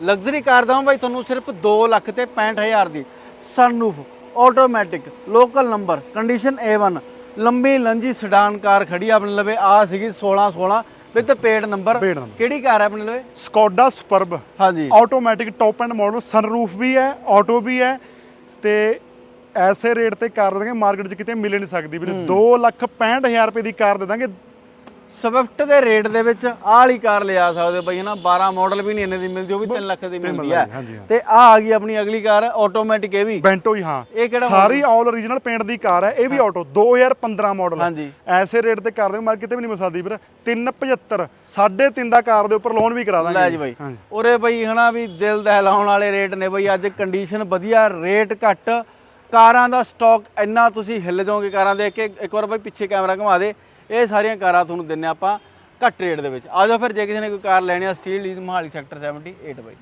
Luxury ਕਾਰ ਦਵਾਂ ਬਾਈ ਤੁਹਾਨੂੰ ਸਿਰਫ 2 ਲੱਖ ਤੇ 65000 ਦੀ। Sunroof automatic local number condition A1 ਲੰਬੀ ਲੰਜੀ ਸਡਾਨ ਕਾਰ ਖੜੀ ਆ ਆਪਣੇ ਲਵੇ ਆ ਸੀਗੀ 16 16 with paid number Paid number। ਕਿਹੜੀ ਕਾਰ ਹੈ ਆਪਣੇ ਲਵੇ? ਸਕੋਡਾ ਸੁਪਰਬ ਹਾਂਜੀ। Automatic top end model sunroof ਵੀ ਹੈ ਆਟੋ ਵੀ ਹੈ ਤੇ ਐਸੇ ਰੇਟ ਤੇ ਕਾਰ ਦੇਣਗੇ ਮਾਰਕੀਟ 'ਚ ਕਿਤੇ ਮਿਲ ਹੀ ਨਹੀਂ ਸਕਦੀ ਵੀਰੇ। 2 ਲੱਖ 65000 ਰੁਪਏ ਦੀ ਕਾਰ ਦੇ ਦਾਂਗੇ ਸਵਿਫਟ ਦੇ ਰੇਟ ਦੇ ਵਿੱਚ ਆਹ ਵਾਲੀ ਕਾਰ ਲਿਆ ਸਕਦੇ ਹੋ ਬਈ ਹਨਾ? 12 ਮਾਡਲ ਵੀ ਨਹੀਂ ਇੰਨੇ ਦੀ ਮਿਲਦੀ ਉਹ ਵੀ 3 ਲੱਖ ਦੀ ਮਿਲਦੀ ਹੈ। ਹਾਂਜੀ, ਹਾਂ। ਤੇ ਆ ਆ ਗਈ ਆਪਣੀ ਅਗਲੀ ਕਾਰ ਆਟੋਮੈਟਿਕ ਇਹ ਵੀ। ਬੈਂਟੋ ਹੀ ਹਾਂ। ਇਹ ਕਿਹੜਾ ਸਾਰੀ ਆਲ ਓਰੀਜਨਲ ਪੇਂਟ ਦੀ ਕਾਰ ਹੈ ਇਹ ਵੀ ਆਟੋ 2015 ਮਾਡਲ ਹਾਂਜੀ। ਐਸੇ ਰੇਟ ਤੇ ਕਾਰ ਦੇ ਮਾਰਕੀਟ ਕਿਤੇ ਵੀ ਨਹੀਂ ਮਿਲ ਸਕਦੀ ਵੀਰ। 375 3.5 ਦਾ ਕਾਰ ਦੇ ਉੱਪਰ ਲੋਨ ਵੀ ਕਰਾ ਦਾਂਗੇ। ਲੈ ਜੀ ਬਾਈ। ਹਾਂਜੀ। ਉਰੇ ਬਈ ਹਨਾ ਵੀ ਦਿਲ ਦਹਿਲਾਉਣ ਵਾਲੇ ਰੇਟ ਨੇ ਬਈ ਅੱਜ ਕੰਡੀਸ਼ਨ ਵਧੀਆ ਰੇਟ ਘੱਟ। ਕਾਰਾਂ ਦਾ ਸਟਾਕ ਇੰਨਾ ਤੁਸੀਂ ਹਿੱਲ ਜਾਓਗੇ ਕਾਰਾਂ ਦੇਖ ਕੇ ਇੱਕ ਵਾਰ ਬਈ ਪਿੱਛੇ ਕੈਮਰਾ ਘੁਮਾ ਦੇ। ਇਹ ਸਾਰੀਆਂ ਕਾਰਾਂ ਤੁਹਾਨੂੰ ਦਿੰਨੇ ਆਪਾਂ ਘੱਟ ਰੇਟ ਦੇ ਵਿੱਚ। ਆ ਜਾਓ ਫਿਰ, ਜੇ ਕਿਸੇ ਨੇ ਕੋਈ ਕਾਰ ਲੈਣੀ ਆ, ਸਟੀਲ ਲੀਜ਼ ਮੋਹਾਲੀ ਸੈਕਟਰ 78 ਬਾਈ।